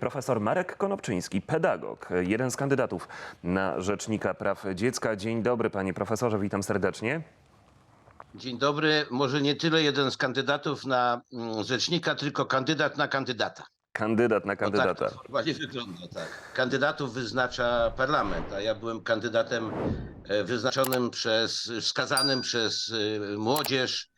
Profesor Marek Konopczyński, pedagog, jeden z kandydatów na Rzecznika Praw Dziecka. Dzień dobry panie profesorze, witam serdecznie. Dzień dobry. Może nie tyle jeden z kandydatów na mm, rzecznika, tylko kandydat na kandydata. Kandydat na kandydata. Tak to formalnie wygląda, tak. Kandydatów wyznacza parlament, a ja byłem kandydatem e, wyznaczonym przez, wskazanym przez e, młodzież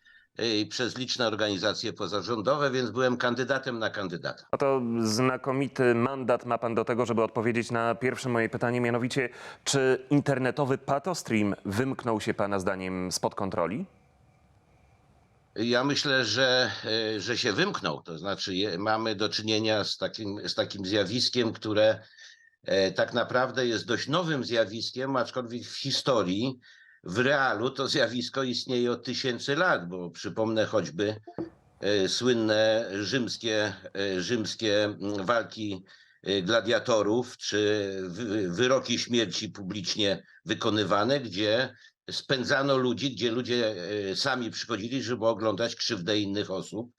przez liczne organizacje pozarządowe, więc byłem kandydatem na kandydata. No to znakomity mandat ma pan do tego, żeby odpowiedzieć na pierwsze moje pytanie, mianowicie czy internetowy patostream wymknął się pana zdaniem spod kontroli? Ja myślę, że, e, że się wymknął. To znaczy, mamy do czynienia z takim, z takim zjawiskiem, które e, tak naprawdę jest dość nowym zjawiskiem, aczkolwiek w historii, w realu to zjawisko istnieje od tysięcy lat, bo przypomnę choćby e, słynne rzymskie, e, rzymskie mm, walki e, gladiatorów, czy wy- wyroki śmierci publicznie wykonywane, gdzie spędzano ludzi, gdzie ludzie sami przychodzili, żeby oglądać krzywdę innych osób.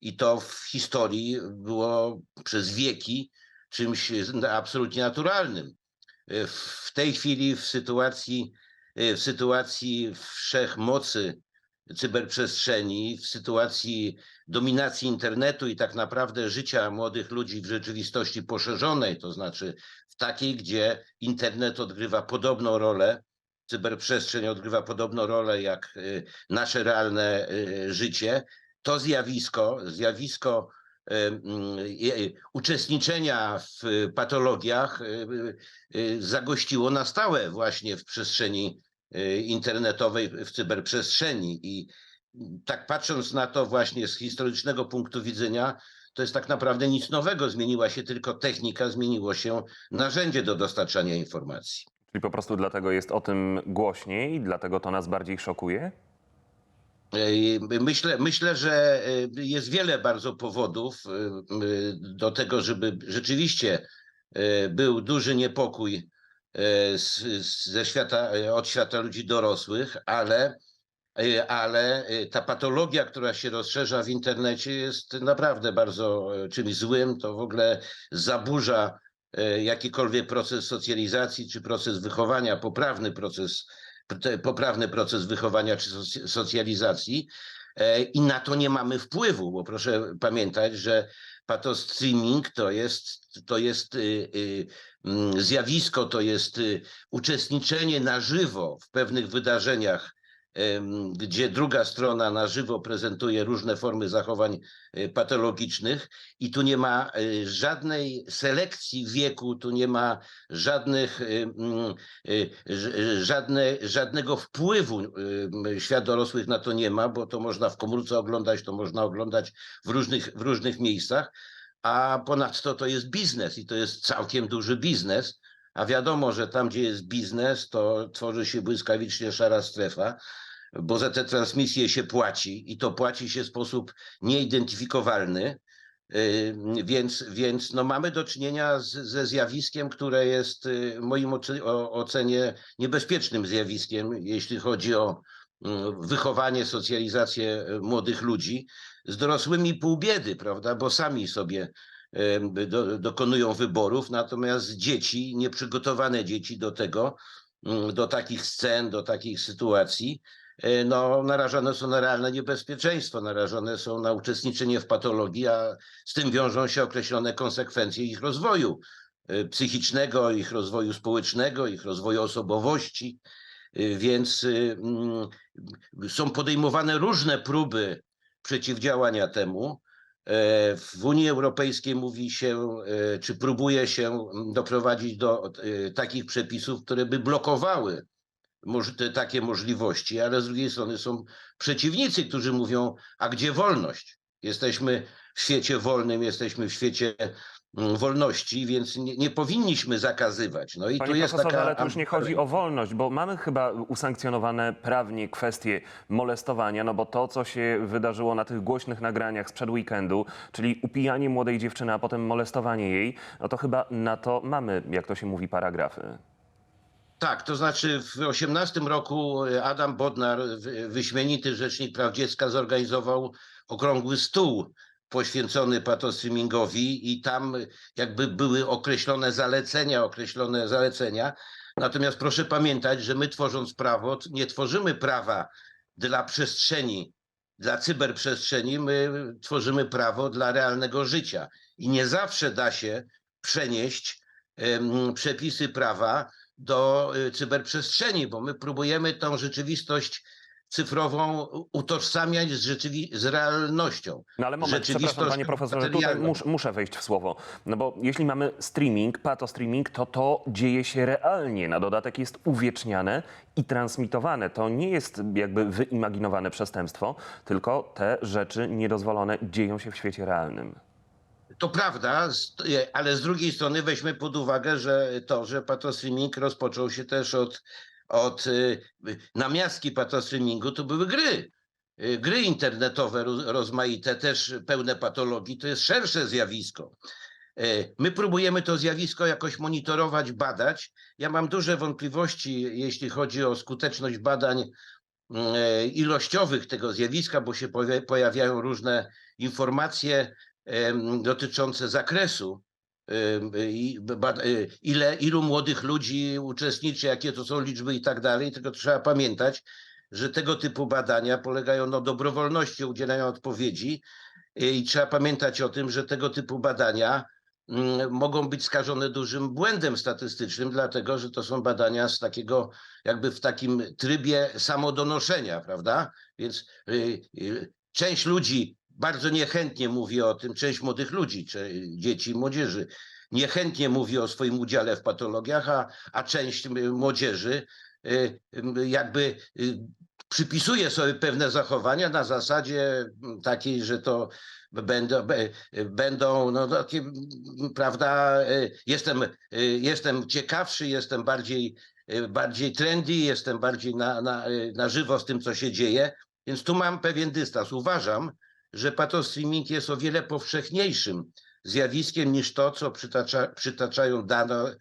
I to w historii było przez wieki czymś absolutnie naturalnym. W tej chwili w sytuacji, w sytuacji wszechmocy cyberprzestrzeni, w sytuacji dominacji internetu i tak naprawdę życia młodych ludzi w rzeczywistości poszerzonej, to znaczy w takiej, gdzie internet odgrywa podobną rolę, cyberprzestrzeń odgrywa podobną rolę jak y, nasze realne y, życie, to zjawisko, zjawisko y, y, uczestniczenia w y, patologiach y, y, zagościło na stałe właśnie w przestrzeni y, internetowej, w cyberprzestrzeni. I tak patrząc na to właśnie z historycznego punktu widzenia, to jest tak naprawdę nic nowego. Zmieniła się tylko technika, zmieniło się narzędzie do dostarczania informacji. Czyli po prostu dlatego jest o tym głośniej, dlatego to nas bardziej szokuje? Ej, Myślę, myślę, że e, jest wiele bardzo powodów do tego, żeby rzeczywiście był duży niepokój z- ze świata, e, od świata ludzi dorosłych, ale, e, ale e, ta patologia, która się rozszerza w internecie jest naprawdę bardzo e, czymś złym. To w ogóle zaburza e, jakikolwiek proces socjalizacji czy proces wychowania, poprawny proces poprawny proces wychowania czy soc- socjalizacji e, i na to nie mamy wpływu, bo proszę pamiętać, że patostreaming to jest, to jest y, y, zjawisko, to jest y, uczestniczenie na żywo w pewnych wydarzeniach, gdzie druga strona na żywo prezentuje różne formy zachowań y, patologicznych i tu nie ma y, żadnej selekcji wieku, tu nie ma żadnych mm, żadne, żadnego wpływu świat dorosłych na to nie ma, bo to można w komórce oglądać, to można oglądać w różnych, w różnych miejscach, a ponadto to jest biznes i to jest całkiem duży biznes, a wiadomo, że tam, gdzie jest biznes, to tworzy się błyskawicznie szara strefa, bo za te transmisje się płaci i to płaci się w sposób nieidentyfikowalny. Y, Więc, więc no mamy do czynienia z, ze zjawiskiem, które jest y, w moim ocenie niebezpiecznym zjawiskiem, jeśli chodzi o mm, wychowanie, socjalizację y, młodych ludzi z dorosłymi pół biedy, prawda? Bo sami sobie do, dokonują wyborów, natomiast dzieci, nieprzygotowane dzieci do tego, mm, do takich scen, do takich sytuacji, e, no, narażone są na realne niebezpieczeństwo, narażone są na uczestniczenie w patologii, a z tym wiążą się określone konsekwencje ich rozwoju e, psychicznego, ich rozwoju społecznego, ich rozwoju osobowości. E, Więc y, mm, są podejmowane różne próby przeciwdziałania temu. E, W Unii Europejskiej mówi się, e, czy próbuje się doprowadzić do e, takich przepisów, które by blokowały te, takie możliwości, ale z drugiej strony są przeciwnicy, którzy mówią, a gdzie wolność? Jesteśmy w świecie wolnym, jesteśmy w świecie wolności, więc nie, nie powinniśmy zakazywać. No i tu Panie jest profesorze, taka ale tu już nie chodzi o wolność, bo mamy chyba usankcjonowane prawnie kwestie molestowania, no bo to, co się wydarzyło na tych głośnych nagraniach sprzed weekendu, czyli upijanie młodej dziewczyny, a potem molestowanie jej, no to chyba na to mamy, jak to się mówi, paragrafy. Tak, to znaczy w 18 roku Adam Bodnar, wy- wyśmienity rzecznik praw dziecka, zorganizował okrągły stół poświęcony patostreamingowi i tam jakby były określone zalecenia, określone zalecenia. Natomiast proszę pamiętać, że my tworząc prawo, nie tworzymy prawa dla przestrzeni, dla cyberprzestrzeni, my tworzymy prawo dla realnego życia. I nie zawsze da się przenieść em, przepisy prawa do y, cyberprzestrzeni, bo my próbujemy tą rzeczywistość cyfrową utożsamiać z, rzeczywi- z realnością. No ale moment, przepraszam panie profesorze, tutaj mus, muszę wejść w słowo. No bo jeśli mamy streaming, pato streaming, to to dzieje się realnie. Na dodatek jest uwieczniane i transmitowane. To nie jest jakby wyimaginowane przestępstwo, tylko te rzeczy niedozwolone dzieją się w świecie realnym. To prawda, ale z drugiej strony weźmy pod uwagę, że to, że patostreaming rozpoczął się też od, od y, namiastki patostreamingu, to były gry. Y, Gry internetowe roz- rozmaite, też pełne patologii, to jest szersze zjawisko. E, My próbujemy to zjawisko jakoś monitorować, badać. Ja mam duże wątpliwości, jeśli chodzi o skuteczność badań ilościowych tego zjawiska, bo się pojawiają różne informacje dotyczące zakresu. E, Ile, ilu młodych ludzi uczestniczy, jakie to są liczby i tak dalej, tylko trzeba pamiętać, że tego typu badania polegają na dobrowolności udzielania odpowiedzi e, i trzeba pamiętać o tym, że tego typu badania mm, mogą być skażone dużym błędem statystycznym, dlatego że to są badania z takiego, jakby w takim trybie samodonoszenia, prawda? Więc y, y, część ludzi bardzo niechętnie mówi o tym, część młodych ludzi, czy dzieci i młodzieży, niechętnie mówi o swoim udziale w patologiach, a, a część młodzieży y, jakby y, przypisuje sobie pewne zachowania na zasadzie takiej, że to będą, będą no takie, prawda, y, jestem, jestem ciekawszy, jestem bardziej, bardziej trendy, jestem bardziej na, na, na żywo z tym, co się dzieje, więc tu mam pewien dystans. Uważam, że patostreaming jest o wiele powszechniejszym zjawiskiem niż to, co przytacza, przytaczają dane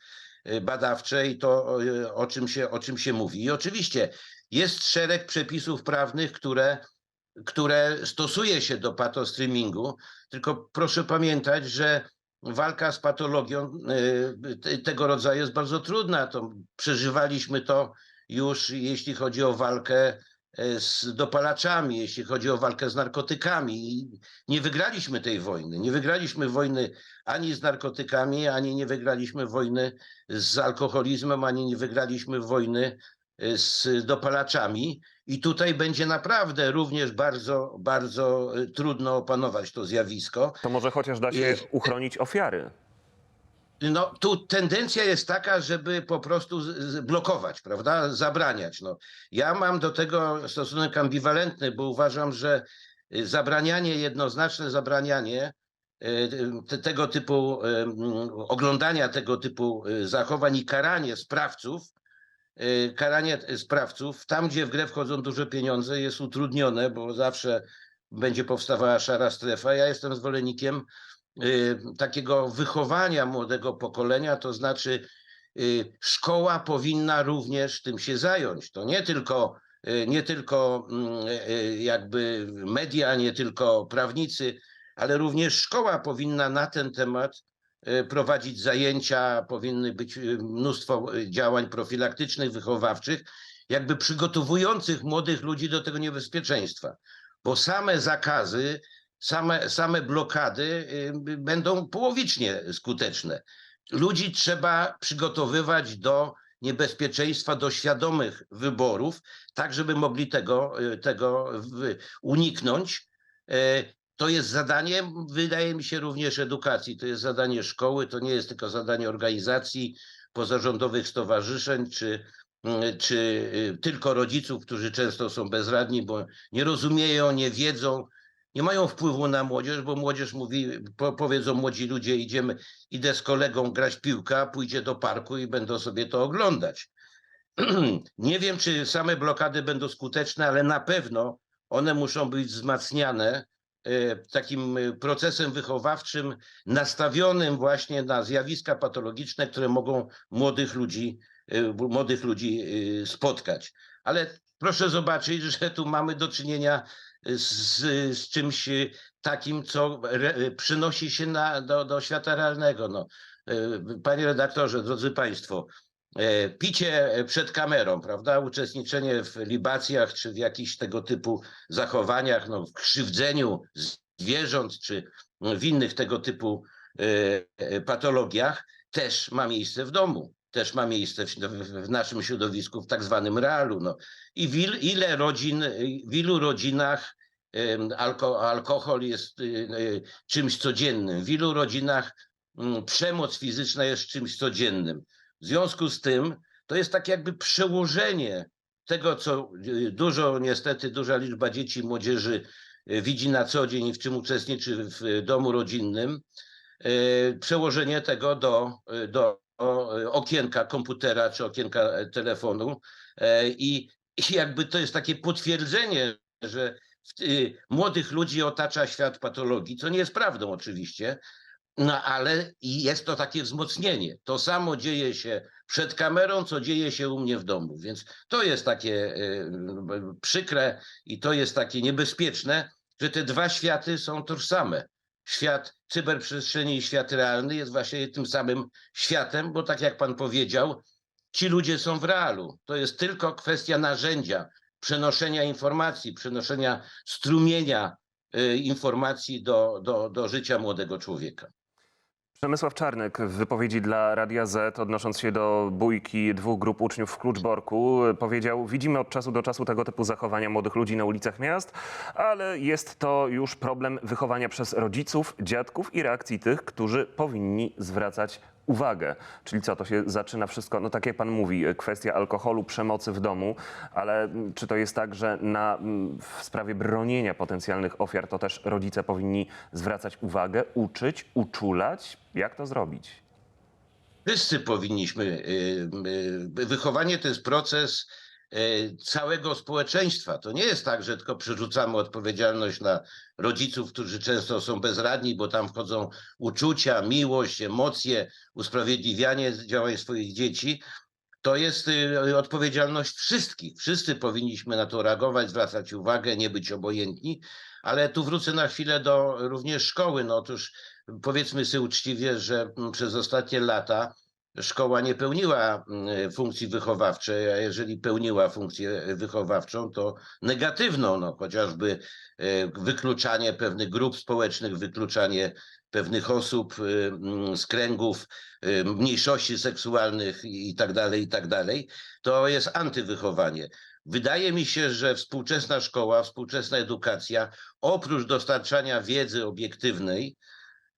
y, badawcze i to, y, o czym, się, o czym się mówi. I oczywiście jest szereg przepisów prawnych, które, które stosuje się do patostreamingu, tylko proszę pamiętać, że walka z patologią te- tego rodzaju jest bardzo trudna. To przeżywaliśmy to już, jeśli chodzi o walkę e, z dopalaczami, jeśli chodzi o walkę z narkotykami. I nie wygraliśmy tej wojny. Nie wygraliśmy wojny ani z narkotykami, ani nie wygraliśmy wojny z alkoholizmem, ani nie wygraliśmy wojny e, z dopalaczami. I tutaj będzie naprawdę również bardzo, bardzo e, trudno opanować to zjawisko. To może chociaż da się uchronić ofiary. No, tu tendencja jest taka, żeby po prostu blokować, prawda? Zabraniać. No. Ja mam do tego stosunek ambiwalentny, bo uważam, że y, zabranianie, jednoznaczne zabranianie y, te- tego typu, y, oglądania tego typu zachowań i karanie sprawców, karanie sprawców, tam gdzie w grę wchodzą duże pieniądze, jest utrudnione, bo zawsze będzie powstawała szara strefa. Ja jestem zwolennikiem takiego wychowania młodego pokolenia, to znaczy y, szkoła powinna również tym się zająć. To nie tylko, y, nie tylko mm, y, jakby media, nie tylko prawnicy, ale również szkoła powinna na ten temat y, prowadzić zajęcia, powinny być y, mnóstwo y, działań profilaktycznych, wychowawczych, jakby przygotowujących młodych ludzi do tego niebezpieczeństwa. Bo same zakazy same, same blokady y, będą połowicznie skuteczne. Ludzi trzeba przygotowywać do niebezpieczeństwa, do świadomych wyborów, tak żeby mogli tego, y, tego uniknąć. E, To jest zadanie, wydaje mi się, również edukacji. To jest zadanie szkoły, to nie jest tylko zadanie organizacji, pozarządowych stowarzyszeń, czy, mm, czy y, tylko rodziców, którzy często są bezradni, bo nie rozumieją, nie wiedzą, nie mają wpływu na młodzież, bo młodzież mówi, po, powiedzą młodzi ludzie, idziemy, idę z kolegą grać w piłkę, a pójdzie do parku i będą sobie to oglądać. Nie wiem, czy same blokady będą skuteczne, ale na pewno one muszą być wzmacniane e, takim e, procesem wychowawczym, nastawionym właśnie na zjawiska patologiczne, które mogą młodych ludzi, e, młodych ludzi spotkać. Ale proszę zobaczyć, że tu mamy do czynienia z, z czymś y, takim, co re, przynosi się na, do, do świata realnego. No. Y, Panie redaktorze, drodzy Państwo, e, picie przed kamerą, prawda, uczestniczenie w libacjach czy w jakichś tego typu zachowaniach, no, w krzywdzeniu zwierząt czy w innych tego typu e, e, patologiach też ma miejsce w domu, też ma miejsce w, w naszym środowisku, w tak zwanym realu. No. I w il, ile rodzin, w ilu rodzinach alko, alkohol jest y, y, czymś codziennym, w ilu rodzinach mm, przemoc fizyczna jest czymś codziennym. W związku z tym to jest tak jakby przełożenie tego, co y, dużo, niestety, duża liczba dzieci i młodzieży widzi na co dzień i w czym uczestniczy w domu rodzinnym, y, przełożenie tego do, do okienka komputera czy okienka e, telefonu E, i jakby to jest takie potwierdzenie, że y, młodych ludzi otacza świat patologii, co nie jest prawdą oczywiście, no ale jest to takie wzmocnienie. To samo dzieje się przed kamerą, co dzieje się u mnie w domu. Więc to jest takie y, przykre i to jest takie niebezpieczne, że te dwa światy są tożsame. Świat cyberprzestrzeni i świat realny jest właśnie tym samym światem, bo tak jak pan powiedział, ci ludzie są w realu. To jest tylko kwestia narzędzia, przenoszenia informacji, przenoszenia strumienia y, informacji do, do, do życia młodego człowieka. Przemysław Czarnek w wypowiedzi dla Radia Z, odnosząc się do bójki dwóch grup uczniów w Kluczborku, powiedział: Widzimy od czasu do czasu tego typu zachowania młodych ludzi na ulicach miast, ale jest to już problem wychowania przez rodziców, dziadków i reakcji tych, którzy powinni zwracać uwagę. Czyli co, to się zaczyna wszystko, no tak jak pan mówi, kwestia alkoholu, przemocy w domu, ale czy to jest tak, że na, w sprawie bronienia potencjalnych ofiar to też rodzice powinni zwracać uwagę, uczyć, uczulać? Jak to zrobić? Wszyscy powinniśmy. y, y, Wychowanie to jest proces y, całego społeczeństwa. To nie jest tak, że tylko przerzucamy odpowiedzialność na rodziców, którzy często są bezradni, bo tam wchodzą uczucia, miłość, emocje, usprawiedliwianie działań swoich dzieci. To jest y, odpowiedzialność wszystkich. Wszyscy powinniśmy na to reagować, zwracać uwagę, nie być obojętni. Ale tu wrócę na chwilę do również szkoły. No otóż powiedzmy sobie uczciwie, że mm, przez ostatnie lata szkoła nie pełniła mm, funkcji wychowawczej, a jeżeli pełniła funkcję wychowawczą, to negatywną, no, chociażby e, wykluczanie pewnych grup społecznych, wykluczanie pewnych osób y, mm, z kręgów y, mniejszości seksualnych i tak dalej, i tak dalej, to jest antywychowanie. Wydaje mi się, że współczesna szkoła, współczesna edukacja, oprócz dostarczania wiedzy obiektywnej,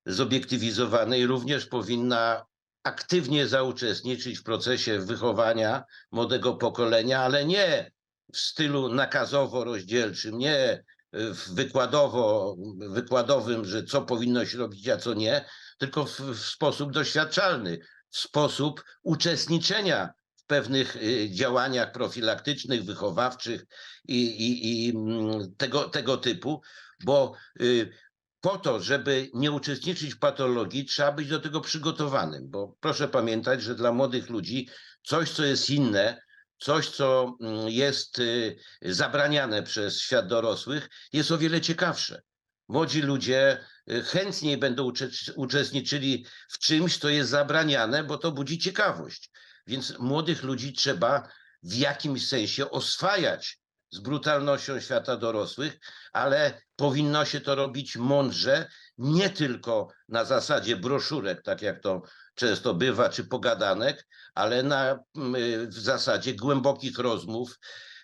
zobiektywizowanej, również powinna aktywnie zauczestniczyć w procesie wychowania młodego pokolenia, ale nie w stylu nakazowo-rozdzielczym, nie w wykładowo, wykładowym, że co powinno się robić, a co nie, tylko w, w sposób doświadczalny, w sposób uczestniczenia w pewnych y, działaniach profilaktycznych, wychowawczych i, i, i mm, tego, tego typu, bo y, po to, żeby nie uczestniczyć w patologii, trzeba być do tego przygotowanym, bo proszę pamiętać, że dla młodych ludzi coś, co jest inne, coś, co mm, jest y, zabraniane przez świat dorosłych, jest o wiele ciekawsze. Młodzi ludzie y, chętniej będą ucze- uczestniczyli w czymś, co jest zabraniane, bo to budzi ciekawość. Więc młodych ludzi trzeba w jakimś sensie oswajać z brutalnością świata dorosłych, ale powinno się to robić mądrze, nie tylko na zasadzie broszurek, tak jak to często bywa, czy pogadanek, ale na, mm, w zasadzie głębokich rozmów,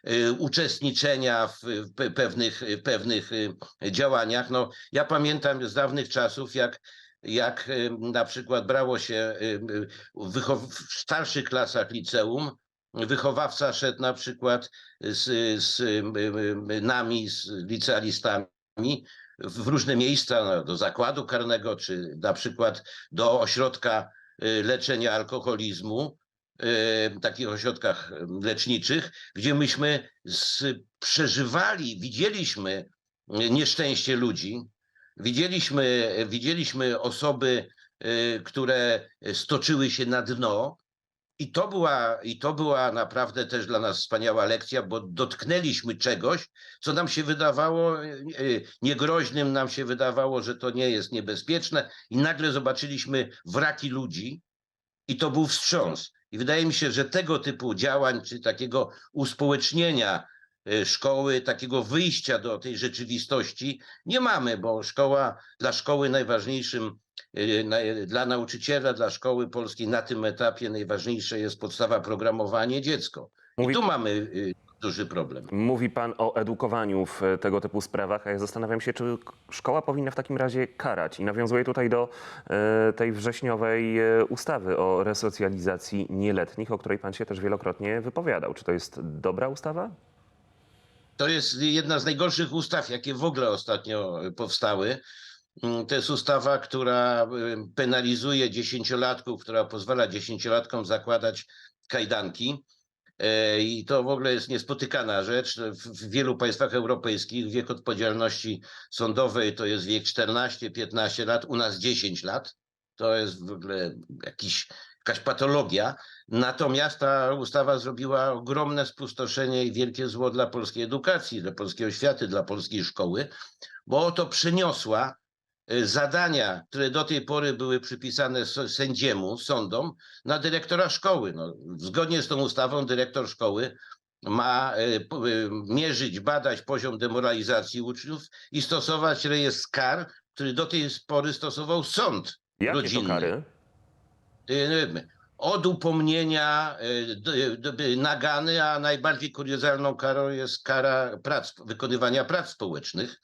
y, uczestniczenia w w pe- pewnych, pewnych y, działaniach. No, ja pamiętam z dawnych czasów, jak, jak y, na przykład brało się y, y, w starszych klasach liceum, wychowawca szedł na przykład z, z y, y, nami, z licealistami w różne miejsca, no, do zakładu karnego, czy na przykład do ośrodka y, leczenia alkoholizmu, takich ośrodkach leczniczych, gdzie myśmy z, przeżywali, widzieliśmy nieszczęście ludzi, widzieliśmy, widzieliśmy osoby, które stoczyły się na dno, I to, była, I to była naprawdę też dla nas wspaniała lekcja, bo dotknęliśmy czegoś, co nam się wydawało e, e, niegroźnym, nam się wydawało, że to nie jest niebezpieczne, i nagle zobaczyliśmy wraki ludzi, i to był wstrząs. I wydaje mi się, że tego typu działań, czy takiego uspołecznienia e, szkoły, takiego wyjścia do tej rzeczywistości nie mamy, bo szkoła, dla szkoły najważniejszym, na- dla nauczyciela, dla szkoły polskiej na tym etapie najważniejsze jest podstawa programowanie dziecko. I Mówi- tu mamy e, duży problem. Mówi pan o edukowaniu w e, tego typu sprawach, a ja zastanawiam się, czy szkoła powinna w takim razie karać. I nawiązuję tutaj do e, tej wrześniowej e, ustawy o resocjalizacji nieletnich, o której pan się też wielokrotnie wypowiadał. Czy to jest dobra ustawa? To jest jedna z najgorszych ustaw, jakie w ogóle ostatnio powstały. Mm, To jest ustawa, która y, penalizuje dziesięciolatków, która pozwala dziesięciolatkom zakładać kajdanki. E, I to w ogóle jest niespotykana rzecz. W, wielu państwach europejskich wiek odpowiedzialności sądowej to jest wiek 14-15 lat, u nas 10 lat. To jest w ogóle jakiś, jakaś patologia. Natomiast ta ustawa zrobiła ogromne spustoszenie i wielkie zło dla polskiej edukacji, dla polskiej oświaty, dla polskiej szkoły, bo oto przeniosła y, zadania, które do tej pory były przypisane sędziemu, sądom, na dyrektora szkoły. No, zgodnie z tą ustawą dyrektor szkoły ma y, y, mierzyć, badać poziom demoralizacji uczniów i stosować rejestr kar, który do tej pory stosował sąd Jakie rodzinny kary? y, od upomnienia y, nagany, a najbardziej kuriozalną karą jest kara prac, wykonywania prac społecznych,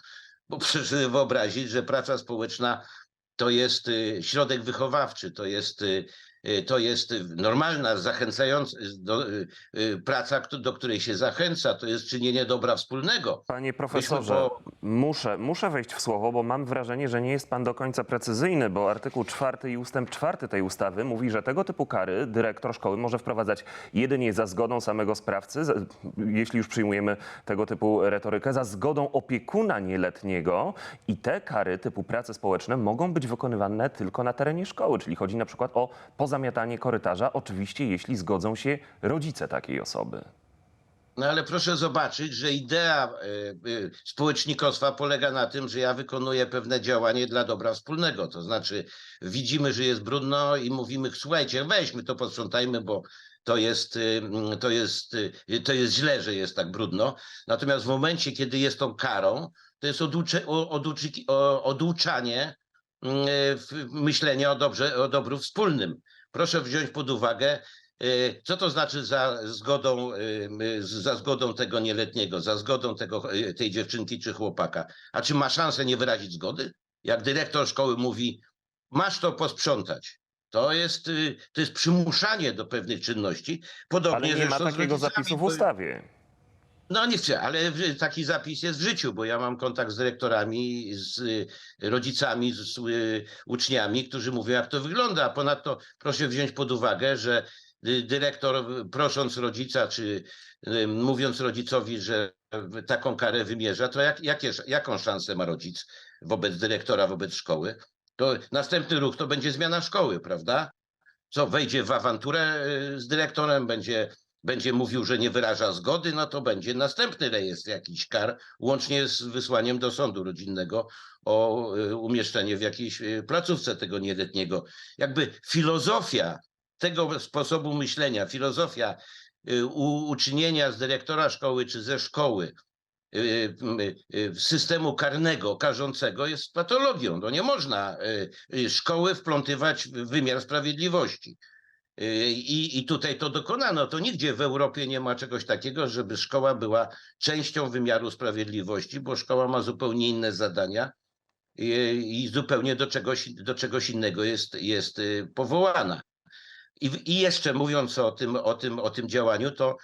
bo proszę wyobrazić, że praca społeczna to jest y, środek wychowawczy, to jest, y, to jest y, normalna, zachęcająca do, y, y, praca, do której się zachęca, to jest czynienie dobra wspólnego. Panie profesorze, po- muszę, muszę wejść w słowo, bo mam wrażenie, że nie jest pan do końca precyzyjny, bo artykuł 4 i ustęp 4 tej ustawy mówi, że tego typu kary dyrektor szkoły może wprowadzać jedynie za zgodą samego sprawcy, za, jeśli już przyjmujemy tego typu retorykę, za zgodą opiekuna nieletniego i te kary typu prace społeczne mogą być wykonywane tylko na terenie szkoły, czyli chodzi na przykład o pozamiatanie korytarza, oczywiście jeśli zgodzą się rodzice takiej osoby. No ale proszę zobaczyć, że idea y, y, społecznikostwa polega na tym, że ja wykonuję pewne działanie dla dobra wspólnego. To znaczy widzimy, że jest brudno i mówimy, słuchajcie, weźmy to, posprzątajmy, bo to jest, mm, to jest, to jest źle, że jest tak brudno. Natomiast w momencie, kiedy jest tą karą, to jest oducze, o- oduczyki- o- oduczanie myślenia o, dobrze, o dobru wspólnym. Proszę wziąć pod uwagę, Y, Co to znaczy za zgodą, y, y, za zgodą tego nieletniego, za zgodą tego, tej dziewczynki czy chłopaka? A czy ma szansę nie wyrazić zgody? Jak dyrektor szkoły mówi, masz to posprzątać. To jest, to jest przymuszanie do pewnych czynności. Podobnie Ale nie ma takiego zapisu w ustawie. No nie chcę, ale taki zapis jest w życiu, bo ja mam kontakt z dyrektorami, z y, rodzicami, z y, uczniami, którzy mówią, jak to wygląda. Ponadto proszę wziąć pod uwagę, że y, dyrektor prosząc rodzica, czy mówiąc rodzicowi, że taką karę wymierza, to jak, jakie, jaką szansę ma rodzic wobec dyrektora, wobec szkoły? To następny ruch to będzie zmiana szkoły, prawda? Co, wejdzie w awanturę z dyrektorem, będzie będzie mówił, że nie wyraża zgody, no to będzie następny rejestr jakiś kar, łącznie z wysłaniem do sądu rodzinnego o y, umieszczenie w jakiejś y, placówce tego nieletniego. Jakby filozofia tego sposobu myślenia, filozofia y, uczynienia z dyrektora szkoły czy ze szkoły systemu karnego, karzącego jest patologią. No nie można szkoły wplątywać w wymiar sprawiedliwości. I, I tutaj to dokonano. To nigdzie w Europie nie ma czegoś takiego, żeby szkoła była częścią wymiaru sprawiedliwości, bo szkoła ma zupełnie inne zadania i, i zupełnie do czegoś, do czegoś innego jest, jest y, powołana. I, I jeszcze mówiąc o tym, o tym, o tym działaniu, to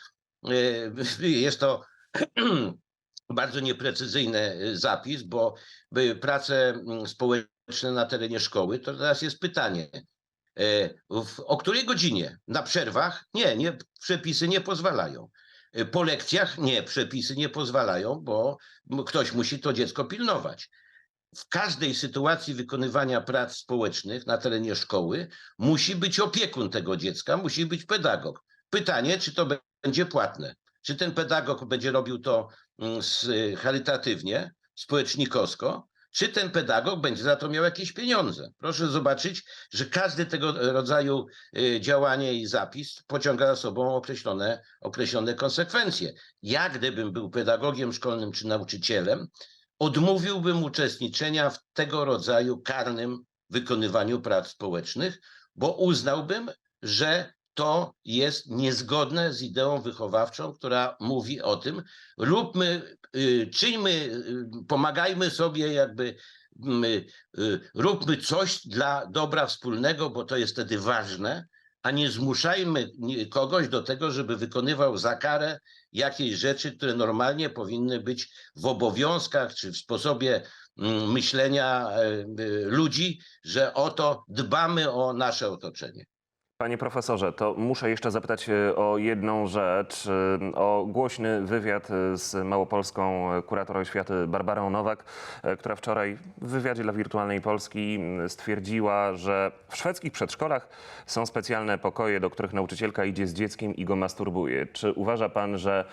y, jest to bardzo nieprecyzyjny y, zapis, bo prace mm, społeczne na terenie szkoły, to teraz jest pytanie, w, o której godzinie? Na przerwach? Nie, nie, przepisy nie pozwalają. E, Po lekcjach? Nie, przepisy nie pozwalają, bo ktoś musi to dziecko pilnować. w każdej sytuacji wykonywania prac społecznych na terenie szkoły musi być opiekun tego dziecka, musi być pedagog. Pytanie, czy to będzie płatne? Czy ten pedagog będzie robił to mm, charytatywnie, społecznikowsko, czy ten pedagog będzie za to miał jakieś pieniądze? Proszę zobaczyć, że każdy tego rodzaju y, działanie i zapis pociąga za sobą określone, określone konsekwencje. Ja, gdybym był pedagogiem szkolnym czy nauczycielem, odmówiłbym uczestniczenia w tego rodzaju karnym wykonywaniu prac społecznych, bo uznałbym, że to jest niezgodne z ideą wychowawczą, która mówi o tym, róbmy, czyńmy, y, pomagajmy sobie jakby, mm, y, y, róbmy coś dla dobra wspólnego, bo to jest wtedy ważne, a nie zmuszajmy kogoś do tego, żeby wykonywał za karę jakieś rzeczy, które normalnie powinny być w obowiązkach czy w sposobie mm, myślenia e, e, ludzi, że oto dbamy o nasze otoczenie. Panie profesorze, to muszę jeszcze zapytać e, o jedną rzecz, e, o głośny wywiad e, z małopolską kurator oświaty Barbarą Nowak, która wczoraj w wywiadzie dla Wirtualnej Polski stwierdziła, że w szwedzkich przedszkolach są specjalne pokoje, do których nauczycielka idzie z dzieckiem i go masturbuje. Czy uważa pan, że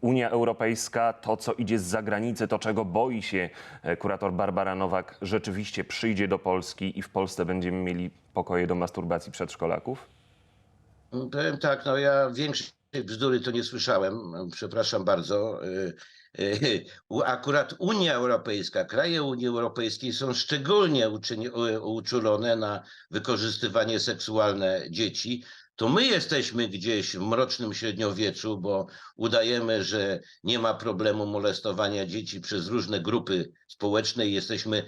Unia Europejska, to co idzie z zagranicy, to czego boi się kurator Barbara Nowak, rzeczywiście przyjdzie do Polski i w Polsce będziemy mieli pokoje do masturbacji przedszkolaków? Powiem tak, no ja większej bzdury to nie słyszałem, przepraszam bardzo. Y, y, Akurat Unia Europejska, kraje Unii Europejskiej są szczególnie uczulone na wykorzystywanie seksualne dzieci. To my jesteśmy gdzieś w mrocznym średniowieczu, bo udajemy, że nie ma problemu molestowania dzieci przez różne grupy społeczne i jesteśmy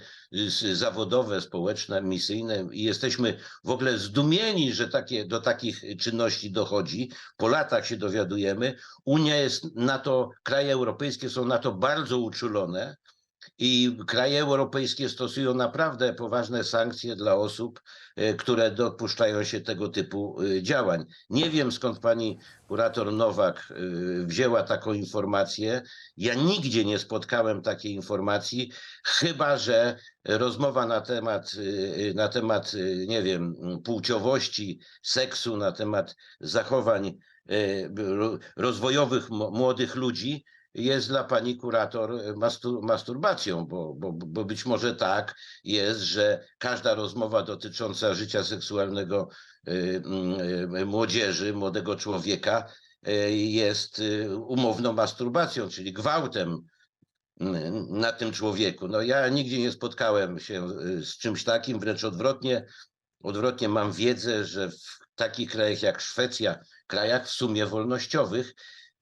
y, zawodowe, społeczne, misyjne i jesteśmy w ogóle zdumieni, że takie, do takich czynności dochodzi. Po latach się dowiadujemy. Unia jest na to, kraje europejskie są na to bardzo uczulone i kraje europejskie stosują naprawdę poważne sankcje dla osób, e, które dopuszczają się tego typu e, działań. Nie wiem skąd pani kurator Nowak e, wzięła taką informację. Ja nigdzie nie spotkałem takiej informacji, chyba że rozmowa na temat, na temat, nie wiem, płciowości, seksu, na temat zachowań ro- rozwojowych młodych ludzi jest dla pani kurator y, mastu, masturbacją, bo, bo, bo być może tak jest, że każda rozmowa dotycząca życia seksualnego y, y, młodzieży, młodego człowieka y, jest umowną masturbacją, czyli gwałtem na tym człowieku. No ja nigdzie nie spotkałem się z czymś takim, wręcz odwrotnie. Odwrotnie mam wiedzę, że w takich krajach jak Szwecja, krajach w sumie wolnościowych,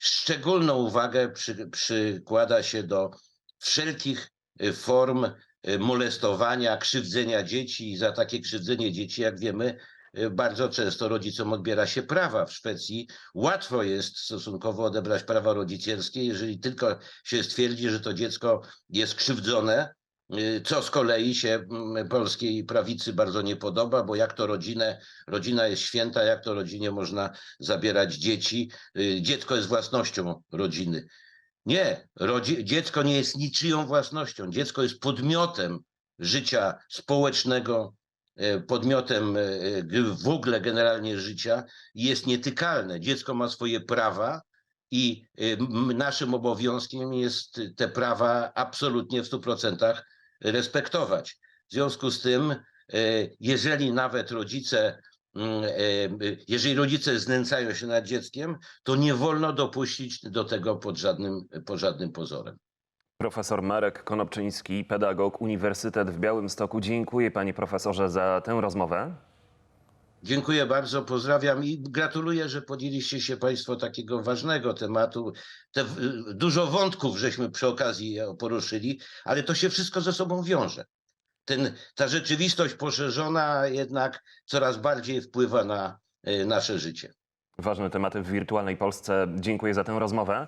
szczególną uwagę przy, przykłada się do wszelkich y, form y, molestowania, krzywdzenia dzieci i za takie krzywdzenie dzieci, jak wiemy, y, bardzo często rodzicom odbiera się prawa. W Szwecji łatwo jest stosunkowo odebrać prawa rodzicielskie, jeżeli tylko się stwierdzi, że to dziecko jest krzywdzone, co z kolei się mm, polskiej prawicy bardzo nie podoba, bo jak to rodzinę, rodzina jest święta, jak to rodzinie można zabierać dzieci, Y, dziecko jest własnością rodziny. Nie, rodzi- dziecko nie jest niczyją własnością, dziecko jest podmiotem życia społecznego, e, podmiotem w ogóle generalnie życia i jest nietykalne. Dziecko ma swoje prawa i y, naszym obowiązkiem jest te prawa absolutnie w 100% respektować. W związku z tym, e, jeżeli nawet rodzice, mm, e, jeżeli rodzice znęcają się nad dzieckiem, to nie wolno dopuścić do tego pod żadnym, pod żadnym pozorem. Profesor Marek Konopczyński, pedagog, Uniwersytet w Białymstoku. Dziękuję panie profesorze za tę rozmowę. Dziękuję bardzo, pozdrawiam i gratuluję, że podzieliście się Państwo takiego ważnego tematu. Te, w- dużo wątków żeśmy przy okazji poruszyli, ale to się wszystko ze sobą wiąże. Ten, ta rzeczywistość poszerzona jednak coraz bardziej wpływa na e, nasze życie. Ważne tematy w wirtualnej Polsce. Dziękuję za tę rozmowę.